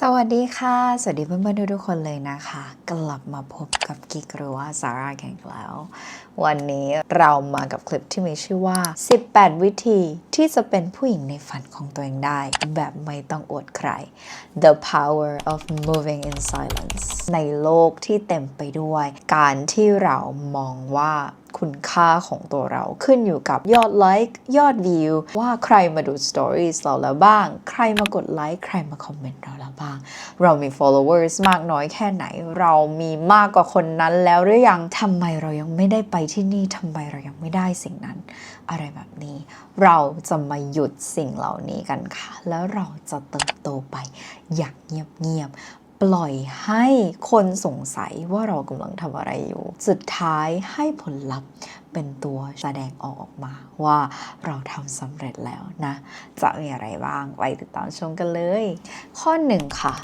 สวัสดีค่ะ สวัสดีเพื่อนๆทุกๆคนเลยนะคะ กลับมาพบกับกิกหรือว่าซาร่าแข่งแล้ว วันนี้เรามากับคลิปที่มีชื่อว่า 18 วิธีที่จะเป็นผู้หญิงในฝันของตัวเองได้ แบบไม่ต้องอวดใคร The power of moving in silence ในโลกที่เต็มไปด้วย การที่เรามองว่า คุณค่าของตัวเราขึ้นอยู่กับยอดไลค์ยอดวิวว่าใครมาดูสตอรี่เราแล้วบ้าง ใครมากดไลค์ใครมาคอมเมนต์เราแล้วบ้าง เรามี followers มากน้อยแค่ไหน เรามีมากกว่าคนนั้นแล้วหรือยังทำไมเรายังไม่ได้ไปที่นี่ทำไมเรายังไม่ได้สิ่งนั้น อะไรแบบนี้ เราจะมาหยุดสิ่งเหล่านี้กันค่ะ แล้วเราจะเติบโตไปอย่างเงียบๆ ปล่อยให้คนสงสัยว่าเรากำลังทำอะไรอยู่ สุดท้ายให้ผลลัพธ์เป็นตัวแสดงออกมาว่าเราทำสำเร็จแล้วนะ จะมีอะไรบ้าง ไปติดตามชมกันเลย ข้อหนึ่งค่ะ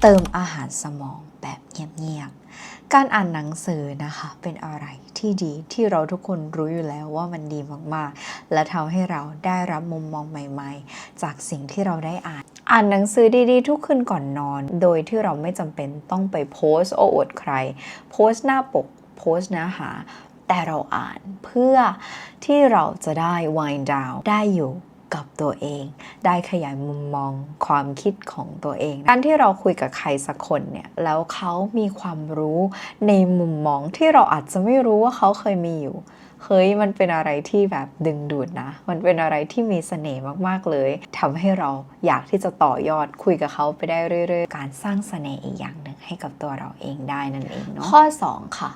เติมอาหารสมองแบบเงียบๆ การอ่านหนังสือนะคะเป็นอะไรที่ดีที่เราทุกคนรู้อยู่แล้วว่ามันดีมากๆ และทำให้เราได้รับมุมมองใหม่ๆ จากสิ่งที่เราได้อ่าน อ่านหนังสือดีๆ ทุกคืนก่อนนอน โดยที่เราไม่จำเป็นต้องไปโพสต์โอ้อวดใคร โพสต์หน้าปก โพสต์เนื้อหา แต่เราอ่านเพื่อที่เราจะได้ wind down ได้อยู่ กับตัวเอง ได้ขยายมุมมองความคิดของตัวเอง การที่เราคุยกับใครสักคนเนี่ย แล้วเขามีความรู้ในมุมมองที่เราอาจจะไม่รู้ว่าเขาเคยมีอยู่เฮ้ยมันเป็นอะไรที่แบบดึงดูดนะ มันเป็นอะไรที่มีเสน่ห์มากๆเลยทำให้เราอยากที่จะต่อยอดคุยกับเขาไปได้เรื่อยๆ การสร้างเสน่ห์อีกอย่างหนึ่งให้กับตัวเราเองได้นั่นเองเนาะข้อ 2 ค่ะ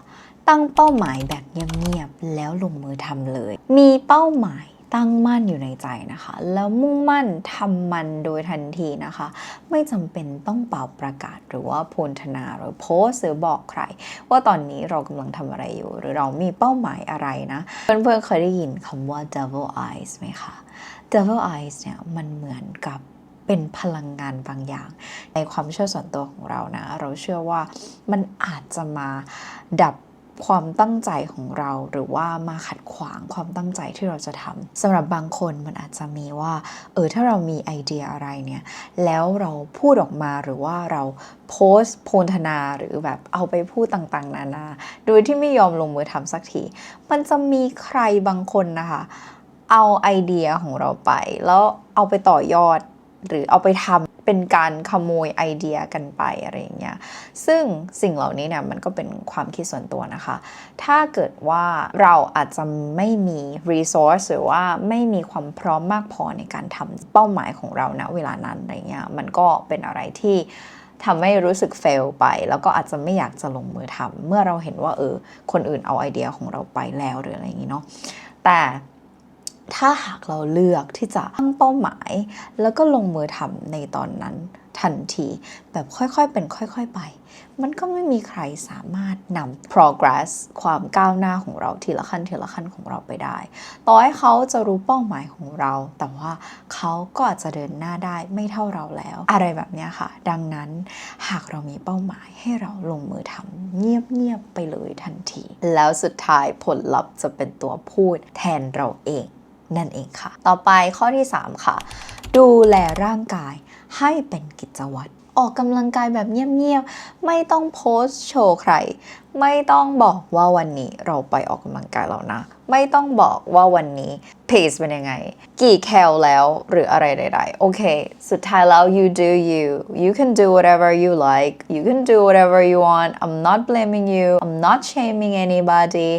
ตั้งเป้าหมายแบบเงียบๆแล้วลงมือทำเลย มีเป้าหมาย ตั้งมั่นอยู่ในใจนะคะ แล้วมุ่งมั่นทำมันโดยทันทีนะคะ ไม่จำเป็นต้องเป่าประกาศหรือว่าโพลธนาหรือโพสหรือบอกใคร ว่าตอนนี้เรากำลังทำอะไรอยู่ หรือเรามีเป้าหมายอะไรนะเพื่อนๆเคยได้ยินคำว่า devil eyes ไหมคะ devil eyes เนี่ยมันเหมือนกับเป็นพลังงานบางอย่าง ในความเชื่อส่วนตัวของเรานะ เราเชื่อว่ามันอาจจะมาดับ ความตั้งใจของเราหรือว่ามาขัดขวางความตั้งใจที่เราจะทำสำหรับบางคนมันอาจจะมีว่า เออถ้าเรามีไอเดียอะไรเนี่ยแล้วเราพูดออกมาหรือว่าเราโพสต์โพลธนาหรือแบบเอาไปพูดต่างๆ นานา โดยที่ไม่ยอมลงมือทำสักที มันจะมีใครบางคนนะคะ เอาไอเดียของเราไป แล้วเอาไปต่อยอดหรือเอาไปทำ เป็นการขโมยไอเดียกันไปอะไรอย่างเงี้ยซึ่งสิ่งเหล่านี้เนี่ยมันก็เป็นความคิดส่วนตัวนะคะ ถ้าเกิดว่าเราอาจจะไม่มี resource หรือว่าไม่มีความพร้อมมากพอในการทำเป้าหมายของเราณเวลานั้นอะไรเงี้ยมันก็เป็นอะไรที่ทำให้รู้สึก fail ไป แล้วก็อาจจะไม่อยากจะลงมือทำเมื่อเราเห็นว่าเออคนอื่นเอาไอเดียของเราไปแล้วหรืออะไรอย่างงี้เนาะแต่ ถ้าหากเราเลือกที่จะตั้งเป้าหมาย แล้วก็ลงมือทำในตอนนั้นทันที แบบค่อยๆเป็นค่อยๆไป มันก็ไม่มีใครสามารถนำ progress ความก้าวหน้าของเราทีละขั้นทีละขั้นของเราไปได้ ต่อให้เขาจะรู้เป้าหมายของเรา แต่ว่าเขาก็อาจจะเดินหน้าได้ไม่เท่าเราแล้ว อะไรแบบนี้ค่ะ ดังนั้นหากเรามีเป้าหมายให้เราลงมือทำเงียบๆไปเลยทันที แล้วสุดท้ายผลลัพธ์จะเป็นตัวพูดแทนเราเอง นั่นเองค่ะ ต่อไปข้อที่ 3 ค่ะ ดูแลร่างกายให้เป็นกิจวัตรออกกำลังกายแบบเงียบๆ ไม่ต้องโพสโชว์ใคร ไม่ต้องบอกว่าวันนี้เราไปออกกำลังกายแล้วนะ ไม่ต้องบอกว่าวันนี้เพจเป็นยังไง กี่แคลแล้วหรืออะไรใดๆ โอเค สุดท้ายแล้ว you do you you can do whatever you like you can do whatever you want I'm not blaming you I'm not shaming anybody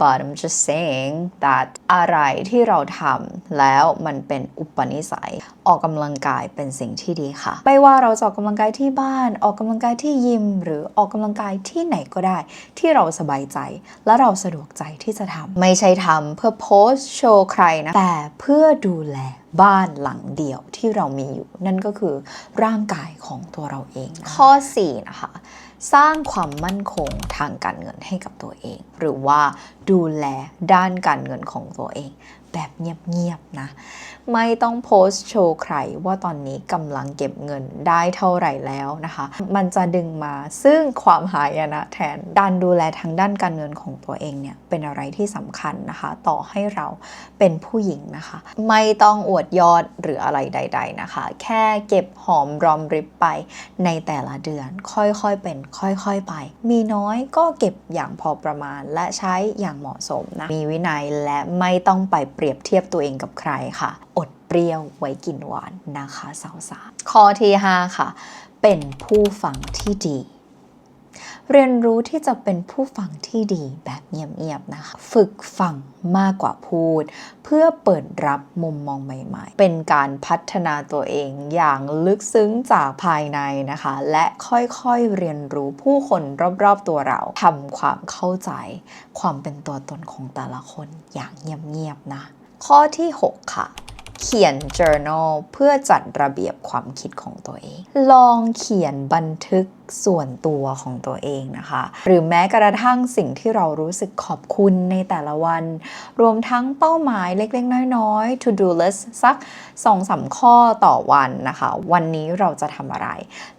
but I'm just saying that อะไรที่เราทำแล้วมันเป็นอุปนิสัย ออกกำลังกายเป็นสิ่งที่ดีค่ะ ไม่ว่าเราจะออกกำลังกายที่บ้าน ออกกำลังกายที่ยิม หรือออกกำลังกายที่ไหนก็ได้ ที่เราสบายใจ และเราสะดวกใจที่จะทำไม่ใช่ทำเพื่อโพสโชว์ใครนะ แต่เพื่อดูแลบ้านหลังเดียวที่เรามีอยู่ นั่นก็คือร่างกายของตัวเราเองนะข้อ 4 นะคะ สร้างความมั่นคงทางการเงินให้กับตัวเอง หรือว่าดูแลด้านการเงินของตัวเอง แบบเงียบๆนะ ไม่ต้องโพสต์โชว์ใครว่าตอนนี้กำลังเก็บเงินได้เท่าไหร่แล้วนะคะ มันจะดึงมาซึ่งความหายนะแทนการดูแลทางด้านการเงินของตัวเองเนี่ยเป็นอะไรที่สำคัญนะคะ ต่อให้เราเป็นผู้หญิงนะคะ ไม่ต้องอวดยอดหรืออะไรใด ๆนะคะ แค่เก็บหอมรอมริบไปในแต่ละเดือน ค่อยๆเป็น ค่อยๆไป มีน้อยก็เก็บอย่างพอประมาณและใช้อย่างเหมาะสมนะมีวินัยและไม่ต้องไปเปรียบเทียบตัวเองกับใครค่ะ อดเปรี้ยวไว้กินหวานนะคะสาวๆข้อที่ 5 ค่ะ เป็นผู้ฟังที่ดี เรียนรู้ที่จะเป็นผู้ฟังที่ดีแบบเงียบๆนะคะ ฝึกฟังมากกว่าพูด เพื่อเปิดรับมุมมองใหม่ๆ เป็นการพัฒนาตัวเองอย่างลึกซึ้งจากภายในนะคะ และค่อยๆเรียนรู้ผู้คนรอบๆตัวเราทำความเข้าใจ ความเป็นตัวตนของแต่ละคนอย่างเงียบๆนะ ข้อที่ 6 ค่ะเขียน journal เพื่อจัดระเบียบความคิดของตัวเอง ลองเขียนบันทึกส่วนตัวของตัวเองนะคะ หรือแม้กระทั่งสิ่งที่เรารู้สึกขอบคุณในแต่ละวัน รวมทั้งเป้าหมายเล็กๆ น้อยๆ to do list สัก2อสข้อต่อวันนะคะ วันนี้เราจะทำอะไร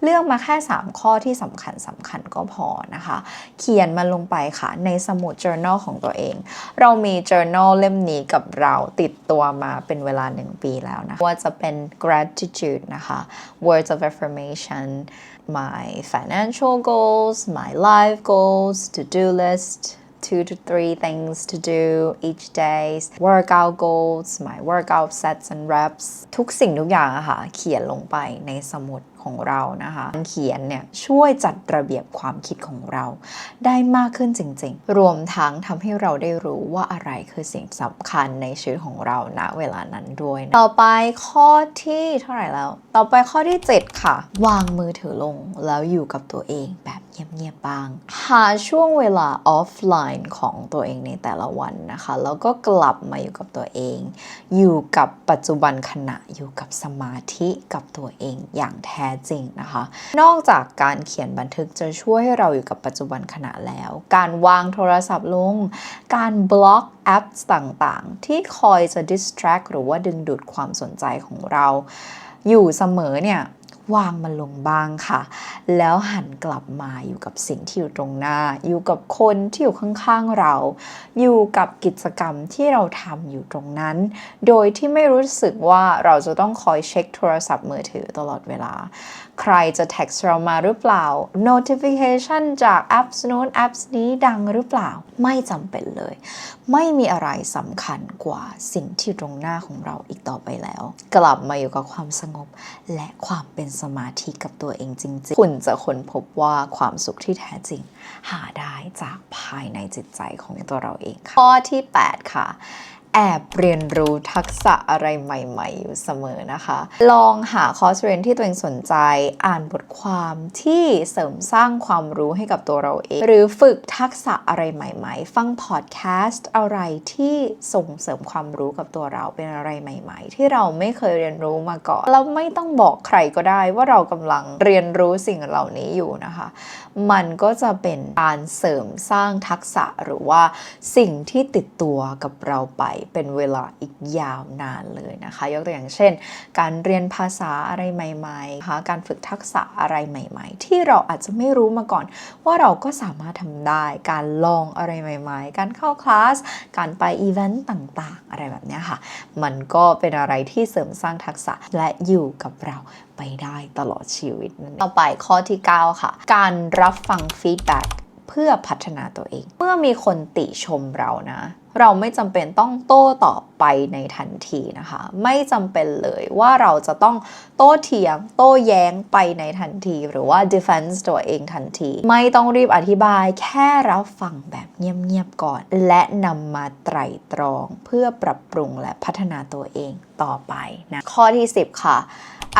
เลือกมาแค่ 3 ข้อที่สำคัญสำคัญก็พอนะคะ เขียนมันลงไปค่ะ ในสมุด journal ของตัวเอง เรามี journal เล่มนี้กับเราติดตัวมาเป็นเวลา 1 ปีแล้วนะว่าจะเป็น gratitude นะคะ words of affirmation my financial goals my life goals to do list two to three things to do each day workout goals my workout sets and reps ทุกสิ่งทุกอย่างอะค่ะ เขียนลงไปในสมุด ของเรานะคะการเขียนเนี่ยช่วยจัดระเบียบความคิดของเรา ได้มากขึ้นจริง ๆ รวมทั้งทำให้เราได้รู้ว่าอะไรคือสิ่งสำคัญในชีวิตของเราณเวลานั้นด้วยนะต่อไปข้อที่เท่าไหร่แล้ว ต่อไปข้อที่ 7 ค่ะ วางมือถือลงแล้วอยู่กับตัวเองแบบเงียบๆบ้าง หาช่วงเวลาออฟไลน์ของตัวเองในแต่ละวันนะคะ แล้วก็กลับมาอยู่กับตัวเอง อยู่กับปัจจุบันขณะอยู่กับสมาธิกับตัวเองอย่างแท้จริงนะคะ นอกจากการเขียนบันทึกจะช่วยให้เราอยู่กับปัจจุบันขณะแล้ว การวางโทรศัพท์ลง การบล็อกแอปต่างๆ ที่คอยจะ distract หรือว่าดึงดูดความสนใจของเรา อยู่เสมอเนี่ย วางมันลงบ้างค่ะ แล้วหันกลับมาอยู่กับสิ่งที่อยู่ตรงหน้า อยู่กับคนที่อยู่ข้างๆเรา อยู่กับกิจกรรมที่เราทำอยู่ตรงนั้น โดยที่ไม่รู้สึกว่าเราจะต้องคอยเช็คโทรศัพท์มือถือตลอดเวลา ใครจะ text เรามาหรือเปล่า notification จากแอปนู้นแอปนี้ดังหรือเปล่า ไม่จำเป็นเลย ไม่มีอะไรสำคัญกว่าสิ่งที่ตรงหน้าของเราอีกต่อไปแล้ว กลับมาอยู่กับความสงบและความเป็นสมาธิกับตัวเองจริง ๆ คุณจะค้นพบว่าความสุขที่แท้จริง หาได้จากภายในจิตใจของตัวเราเองค่ะข้อที่ 8 ค่ะ แอบเรียนรู้ทักษะอะไรใหม่ๆ อยู่เสมอนะคะ ลองหาคอร์สเรียนที่ตัวเองสนใจ อ่านบทความที่เสริมสร้างความรู้ให้กับตัวเราเอง หรือฝึกทักษะอะไรใหม่ ๆ ฟังพอดแคสต์อะไรที่ส่งเสริมความรู้กับตัวเราเป็นอะไรใหม่ ๆ ที่เราไม่เคยเรียนรู้มาก่อน เราไม่ต้องบอกใครก็ได้ว่าเรากำลังเรียนรู้สิ่งเหล่านี้อยู่นะคะ มันก็จะเป็นการเสริมสร้างทักษะหรือว่าสิ่งที่ติดตัวกับเราไปเป็นเวลาอีกยาวนานเลยนะคะ ยกตัวอย่างเช่น การเรียนภาษาอะไรใหม่ๆคะการฝึกทักษะอะไรใหม่ ๆ ที่เราอาจจะไม่รู้มาก่อน ว่าเราก็สามารถทำได้ การลองอะไรใหม่ ๆ การเข้าคลาส การไปอีเวนต์ต่างๆ อะไรแบบนี้ค่ะ มันก็เป็นอะไรที่เสริมสร้างทักษะและอยู่กับเราไปได้ตลอดชีวิตนั่นเองต่อไปข้อที่ 9 ค่ะ การรับฟังฟีดแบ็ก เพื่อพัฒนาตัวเอง เมื่อมีคนติชมเรานะ เราไม่จำเป็นต้องโต้ตอบไปในทันทีนะคะ ไม่จำเป็นเลยว่าเราจะต้องโต้เถียง โต้แย้งไปในทันที หรือว่า defense ตัวเองทันที ไม่ต้องรีบอธิบายแค่รับฟังแบบเงียบๆก่อน และนำมาไตร่ตรอง เพื่อปรับปรุงและพัฒนาตัวเองต่อไปนะข้อที่ 10 ค่ะ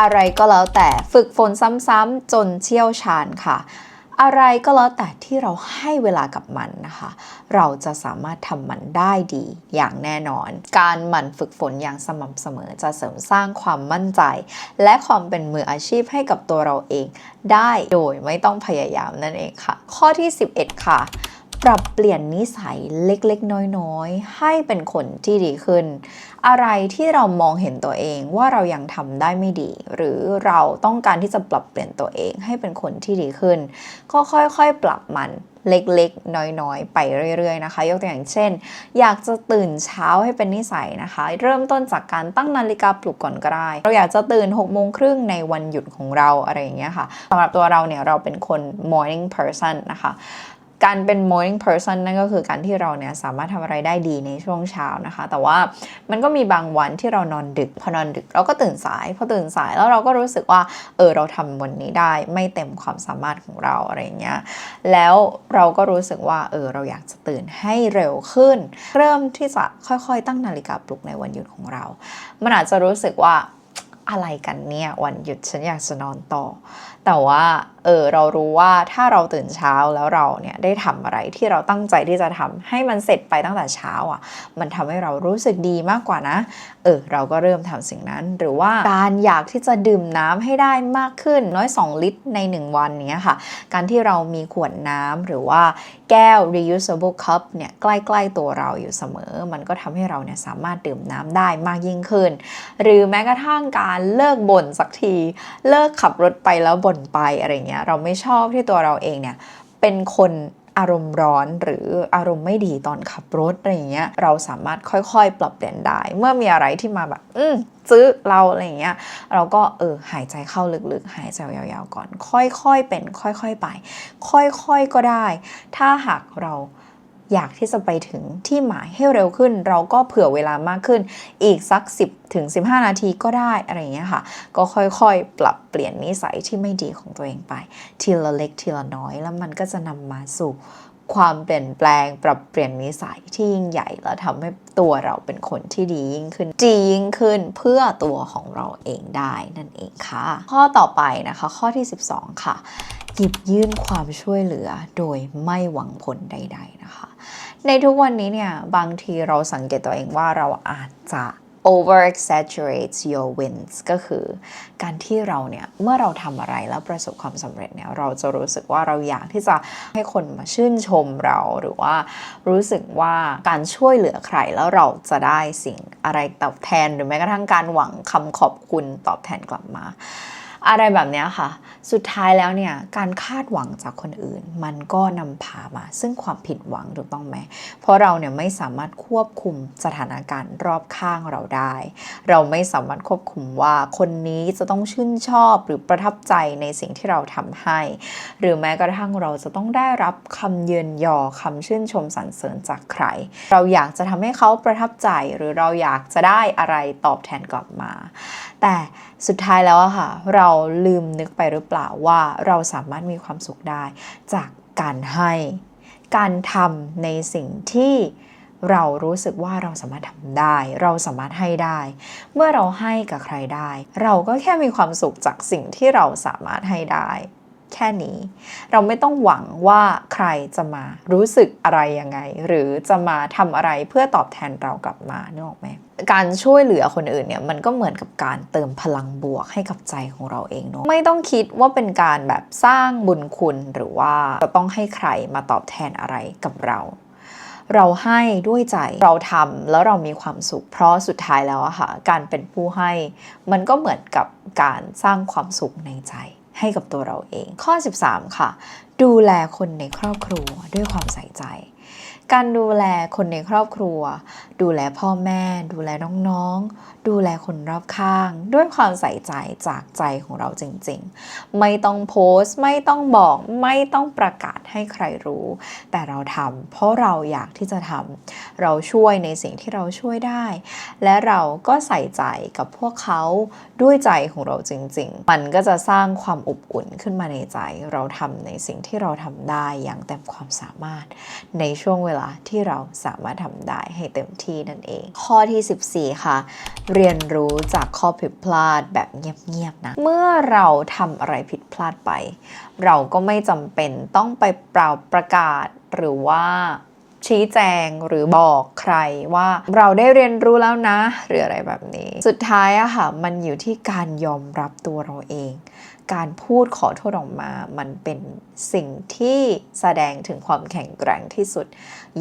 อะไรก็แล้วแต่ฝึกฝนซ้ำๆจนเชี่ยวชาญค่ะ อะไรก็แล้วแต่ที่เราให้เวลากับมันนะคะ เราจะสามารถทำมันได้ดีอย่างแน่นอน การหมั่นฝึกฝนอย่างสม่ำเสมอจะเสริมสร้างความมั่นใจ และความเป็นมืออาชีพให้กับตัวเราเองได้โดยไม่ต้องพยายามนั่นเองค่ะ ข้อที่ 11 ค่ะปรับเปลี่ยนนิสัยเล็กๆ น้อยๆ ให้เป็นคนที่ดีขึ้น อะไรที่เรามองเห็นตัวเองว่าเรายังทำได้ไม่ดี หรือเราต้องการที่จะปรับเปลี่ยนตัวเองให้เป็นคนที่ดีขึ้น ก็ค่อยๆ ปรับมันเล็กๆ น้อยๆ ไปเรื่อยๆ นะคะ ยกตัวอย่างเช่น อยากจะตื่นเช้าให้เป็นนิสัยนะคะ เริ่มต้นจากการตั้งนาฬิกาปลุกก่อนก็ได้เราอยากจะตื่น6โมงครึ่งในวันหยุดของเราอะไรอย่างเงี้ยค่ะสำหรับตัวเราเนี่ยเราเป็นคน morning person นะคะ การเป็น morning person นั่นก็คือการที่เราเนี่ยสามารถทำอะไรได้ดีในช่วงเช้านะคะ แต่ว่ามันก็มีบางวันที่เรานอนดึก พอนอนดึกเราก็ตื่นสาย พอตื่นสายแล้วเราก็รู้สึกว่า เออเราทำวันนี้ได้ไม่เต็มความสามารถของเราอะไรเงี้ย แล้วเราก็รู้สึกว่า เออเราอยากจะตื่นให้เร็วขึ้น เริ่มที่จะค่อยๆ ตั้งนาฬิกาปลุกในวันหยุดของเรา มันอาจจะรู้สึกว่า อะไรกันเนี่ยวันหยุดฉันอยากจะนอนต่อ แต่ว่าเออเรารู้ว่าถ้าเราตื่นเช้าแล้วเราเนี่ยได้ทำอะไรที่เราตั้งใจที่จะทำให้มันเสร็จไปตั้งแต่เช้าอะ มันทำให้เรารู้สึกดีมากกว่านะ เออเราก็เริ่มทำสิ่งนั้น หรือว่าการอยากที่จะดื่มน้ำให้ได้มากขึ้นน้อย 2 ลิตรใน 1 วันเนี้ยค่ะ การที่เรามีขวดน้ำหรือว่าแก้ว reusable cup เนี่ยใกล้ๆตัวเราอยู่เสมอ มันก็ทำให้เราเนี่ยสามารถดื่มน้ำได้มากยิ่งขึ้น หรือแม้กระทั่งการเลิกบ่นสักที เลิกขับรถไปแล้วบ่นไปอะไรเงี้ยเราไม่ชอบที่ตัวเราเองเนี่ยเป็นคน อารมณ์ร้อนหรืออารมณ์ไม่ดีตอนขับรถอะไรอย่างเงี้ยเราสามารถค่อยๆ ปรับเปลี่ยนได้ เมื่อมีอะไรที่มาแบบ อืมซื้อเราอะไรอย่างเงี้ยเราก็เออหายใจเข้าลึกๆ หายใจยาวๆก่อน ค่อยๆเป็น ค่อยๆไป ค่อยๆก็ได้ ถ้าหากเรา อยากที่จะไปถึงที่หมายให้เร็วขึ้น เราก็เผื่อเวลามากขึ้น อีกสัก 10ถึง15 นาทีก็ได้อะไรอย่างเงี้ยค่ะ ก็ค่อยๆ ปรับเปลี่ยนนิสัยที่ไม่ดีของตัวเองไป ทีละเล็กทีละน้อยแล้วมันก็จะนำมาสู่ ความเปลี่ยนแปลงปรับเปลี่ยนนิสัยที่ยิ่งใหญ่แล้วทำให้ตัวเราเป็นคนที่ดียิ่งขึ้นดียิ่งขึ้นเพื่อตัวของเราเองได้นั่นเองค่ะ ข้อต่อไปนะคะ ข้อที่ 12 ค่ะ หยิบยื่นความช่วยเหลือโดยไม่หวังผลใด ๆนะคะ ในทุกวันนี้เนี่ยบางทีเราสังเกตตัวเองว่าเราอาจจะ over exaggerates your wins ก็คือการที่เราเนี่ยเมื่อเราทำอะไรแล้วประสบความสำเร็จเนี่ยเราจะรู้สึกว่าเราอยากที่จะให้คนมาชื่นชมเราหรือว่ารู้สึกว่าการช่วยเหลือใครแล้วเราจะได้สิ่งอะไรตอบแทนหรือแม้กระทั่งการหวังคำขอบคุณตอบแทนกลับมา อะไรแบบนี้ค่ะ สุดท้ายแล้วเนี่ยการคาดหวังจากคนอื่น มันก็นำพามา ซึ่งความผิดหวังถูกต้องไหม เพราะเราเนี่ยไม่สามารถควบคุมสถานการณ์รอบข้างเราได้ เราไม่สามารถควบคุมว่าคนนี้จะต้องชื่นชอบหรือประทับใจในสิ่งที่เราทำให้ หรือแม้กระทั่งเราจะต้องได้รับคำเยินยอคำชื่นชมสรรเสริญจากใคร เราอยากจะทำให้เขาประทับใจหรือเราอยากจะได้อะไรตอบแทนกลับมาแต่สุดท้ายแล้วอะค่ะ เราลืมนึกไปหรือเปล่าว่าเราสามารถมีความสุขได้ จากการให้ การทำในสิ่งที่เรารู้สึกว่าเราสามารถทำได้ เราสามารถให้ได้ เมื่อเราให้กับใครได้ เราก็แค่มีความสุขจากสิ่งที่เราสามารถให้ได้ แค่นี้ เราไม่ต้องหวังว่าใครจะมารู้สึกอะไรยังไง หรือจะมาทำอะไรเพื่อตอบแทนเรากลับมานึกออกไหมการช่วยเหลือคนอื่นเนี่ยมันก็เหมือนกับการเติมพลังบวกให้กับใจของเราเองเนาะไม่ต้องคิดว่าเป็นการแบบสร้างบุญคุณหรือว่าจะต้องให้ใครมาตอบแทนอะไรกับเราเราให้ด้วยใจเราทำแล้วเรามีความสุข เพราะสุดท้ายแล้วอะค่ะการเป็นผู้ให้ มันก็เหมือนกับการสร้างความสุขในใจ ให้กับตัวเราเอง ข้อ 13 ค่ะ ดูแลคนในครอบครัวด้วยความใส่ใจ การดูแลคนในครอบครัว ดูแลพ่อแม่ ดูแลน้องๆ ดูแลคนรอบข้าง ด้วยความใส่ใจจากใจของเราจริงๆ ไม่ต้องโพสต์ ไม่ต้องบอกไม่ต้องประกาศให้ใครรู้ แต่เราทำเพราะเราอยากที่จะทำเราช่วยในสิ่งที่เราช่วยได้ และเราก็ใส่ใจกับพวกเขาด้วยใจของเราจริงๆ มันก็จะสร้างความอบอุ่นขึ้นมาในใจ เราทำในสิ่งที่เราทำได้อย่างเต็มความสามารถในช่วงเวลาที่เราสามารถทำได้ให้เต็มที่นั่นเอง ข้อที่ 14 ค่ะ เรียนรู้จากข้อผิดพลาดแบบเงียบๆนะ เมื่อเราทำอะไรผิดพลาดไป เราก็ไม่จำเป็นต้องไปเปล่าประกาศหรือว่าชี้แจงหรือบอกใครว่าเราได้เรียนรู้แล้วนะ หรืออะไรแบบนี้ สุดท้ายอะค่ะ มันอยู่ที่การยอมรับตัวเราเอง การพูดขอโทษออกมา มันเป็นสิ่งที่แสดงถึงความแข็งแกร่งที่สุด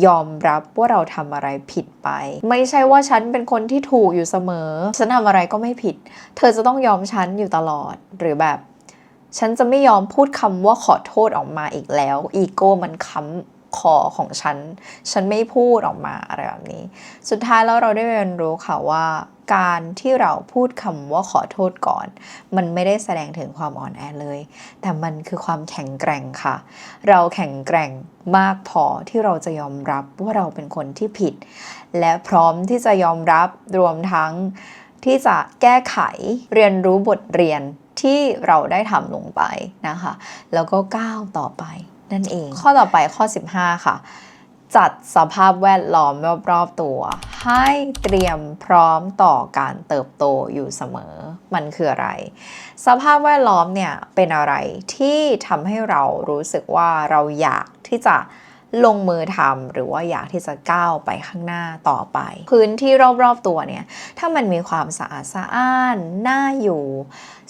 ยอมรับว่าเราทำอะไรผิดไป ไม่ใช่ว่าฉันเป็นคนที่ถูกอยู่เสมอ ฉันทำอะไรก็ไม่ผิด เธอจะต้องยอมฉันอยู่ตลอดหรือแบบ ฉันจะไม่ยอมพูดคำว่าขอโทษออกมาอีกแล้ว อีโก้มันค้ำ คอของฉัน ฉันไม่พูดออกมาอะไรแบบนี้ สุดท้ายแล้วเราได้เรียนรู้ค่ะว่าการที่เราพูดคำว่าขอโทษก่อน มันไม่ได้แสดงถึงความอ่อนแอเลย แต่มันคือความแข็งแกร่งค่ะ เราแข็งแกร่งมากพอที่เราจะยอมรับว่าเราเป็นคนที่ผิด และพร้อมที่จะยอมรับรวมทั้งที่จะแก้ไขเรียนรู้บทเรียนที่เราได้ทำลงไปนะคะ แล้วก็ก้าวต่อไป นั่นเอง ข้อต่อไปข้อ 15 ค่ะ จัดสภาพแวดล้อมรอบๆตัว ให้เตรียมพร้อมต่อการเติบโตอยู่เสมอ มันคืออะไร สภาพแวดล้อมเนี่ยเป็นอะไรที่ทำให้เรารู้สึกว่าเราอยากที่จะ ลงมือทำหรือว่าอยากที่จะก้าวไปข้างหน้าต่อไป พื้นที่รอบๆตัวเนี่ย ถ้ามันมีความสะอาดสะอ้านน่าอยู่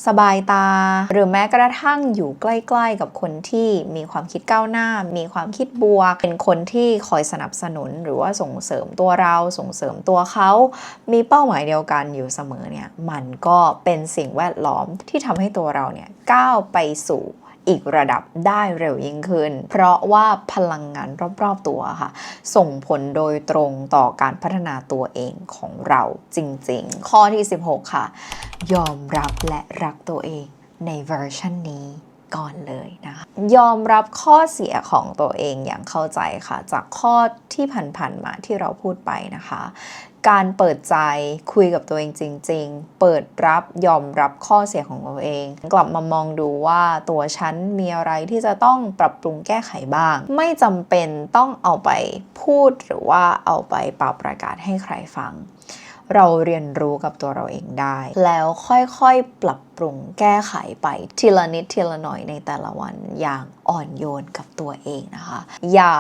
สบายตา หรือแม้กระทั่งอยู่ใกล้ ๆ กับคนที่มีความคิดก้าวหน้า มีความคิดบวก เป็นคนที่คอยสนับสนุน หรือว่าส่งเสริมตัวเราส่งเสริมตัวเขา มีเป้าหมายเดียวกันอยู่เสมอเนี่ยมันก็เป็นสิ่งแวดล้อมที่ทำให้ตัวเราเนี่ยก้าวไปสู่ อีกระดับได้เร็วยิ่งขึ้น เพราะว่าพลังงานรอบๆตัวค่ะ ส่งผลโดยตรงต่อการพัฒนาตัวเองของเราจริงๆ ข้อที่ 16 ค่ะ ยอมรับและรักตัวเองในเวอร์ชันนี้ ก่อนเลยนะคะยอมรับข้อเสียของตัวเองอย่างเข้าใจค่ะ จากข้อที่ผ่านๆมาที่เราพูดไปนะคะ การเปิดใจคุยกับตัวเองจริง ๆ เปิดรับยอมรับข้อเสียของตัวเอง กลับมามองดูว่าตัวฉันมีอะไรที่จะต้องปรับปรุงแก้ไขบ้าง ไม่จำเป็นต้องเอาไปพูดหรือว่าเอาไปปรับประกาศให้ใครฟัง เราเรียนรู้กับตัวเราเองได้ แล้วค่อยๆ ปรับปรุงแก้ไขไปทีละนิดทีละหน่อยในแต่ละวันอย่างอ่อนโยนกับตัวเองนะคะ อย่า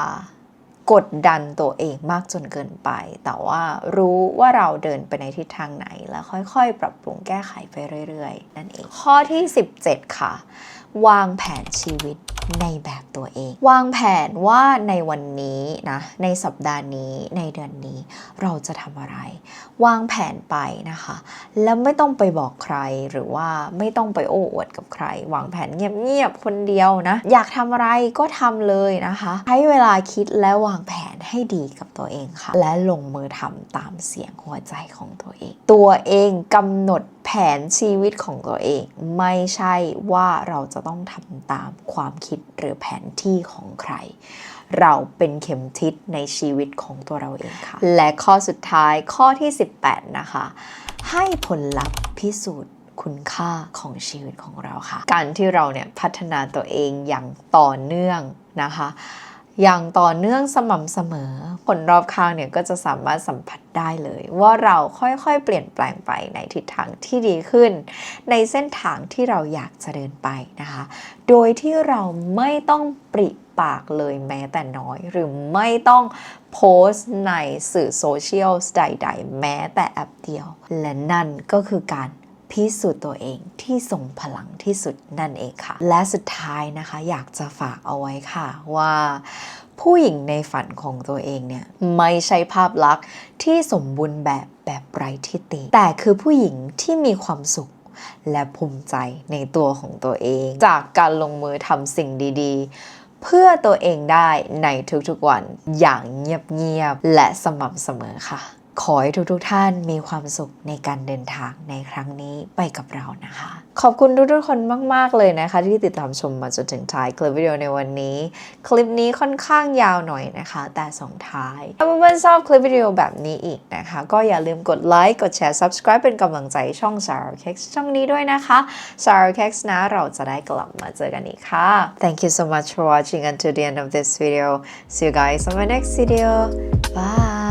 กดดันตัวเองมากจนเกินไป แต่ว่ารู้ว่าเราเดินไปในทิศทางไหน แล้วค่อยๆ ปรับปรุงแก้ไขไปเรื่อยๆ นั่นเอง ข้อที่ 17 ค่ะ วางแผนชีวิต ในแบบตัวเอง วางแผนว่าในวันนี้นะในสัปดาห์นี้ในเดือนนี้เราจะทำอะไร วางแผนไปนะคะ แล้วไม่ต้องไปบอกใครหรือว่าไม่ต้องไปโอ้อวดกับใคร วางแผนเงียบๆคนเดียวนะ อยากทำอะไรก็ทำเลยนะคะใช้เวลาคิดและวางแผนให้ดีกับตัวเองค่ะ และลงมือทำตามเสียงหัวใจของตัวเอง ตัวเองกำหนดแผนชีวิตของตัวเอง ไม่ใช่ว่าเราจะต้องทำตามความคิดหรือแผนที่ของใคร เราเป็นเข็มทิศในชีวิตของตัวเราเองค่ะ และข้อสุดท้ายข้อที่ 18 นะคะ ให้ผลลัพธ์พิสูจน์คุณค่าของชีวิตของเราค่ะ การที่เราเนี่ยพัฒนาตัวเองอย่างต่อเนื่องนะคะ อย่างต่อเนื่องสม่ำเสมอ คนรอบข้างเนี่ยก็จะสามารถสัมผัสได้เลย ว่าเราค่อยๆ เปลี่ยนแปลงไปในทิศทางที่ดีขึ้น ในเส้นทางที่เราอยากจะเดินไปนะคะ โดยที่เราไม่ต้องปริปากเลยแม้แต่น้อย หรือไม่ต้องโพสต์ในสื่อโซเชียลใดๆ แม้แต่แอปเดียว และนั่นก็คือการ พิสูจน์ตัวเองที่ทรงพลังที่สุดนั่นเองค่ะ และสุดท้ายนะคะอยากจะฝากเอาไว้ค่ะว่าผู้หญิงในฝันของตัวเองเนี่ยไม่ใช่ภาพลักษณ์ที่สมบูรณ์แบบแบบไร้ทิฏฐิแต่คือผู้หญิงที่มีความสุขและภูมิใจในตัวของตัวเอง จากการลงมือทำสิ่งดีๆ เพื่อตัวเองได้ในทุกๆวันอย่างเงียบๆ และสม่ำเสมอค่ะ ขอให้ทุกๆท่านมีความสุขในการเดินทางในครั้งนี้ไปกับเรานะคะ ขอบคุณทุกๆคนมาก ๆ เลยนะคะ ที่ติดตามชมมาจนถึงท้ายคลิปวิดีโอในวันนี้ คลิปนี้ค่อนข้างยาวหน่อยนะคะ แต่ส่งท้าย ถ้าเพื่อนๆชอบคลิปวิดีโอแบบนี้อีกนะคะ ก็อย่าลืมกดไลค์กดแชร์ subscribe เป็นกำลังใจช่อง s a r a k e x ช่องนี้ด้วยนะคะ s a r a k e x นะเราจะได้กลับมาเจอกันอีกค่ะ Thank you so much for watching until the end of this video see you guys on my next video bye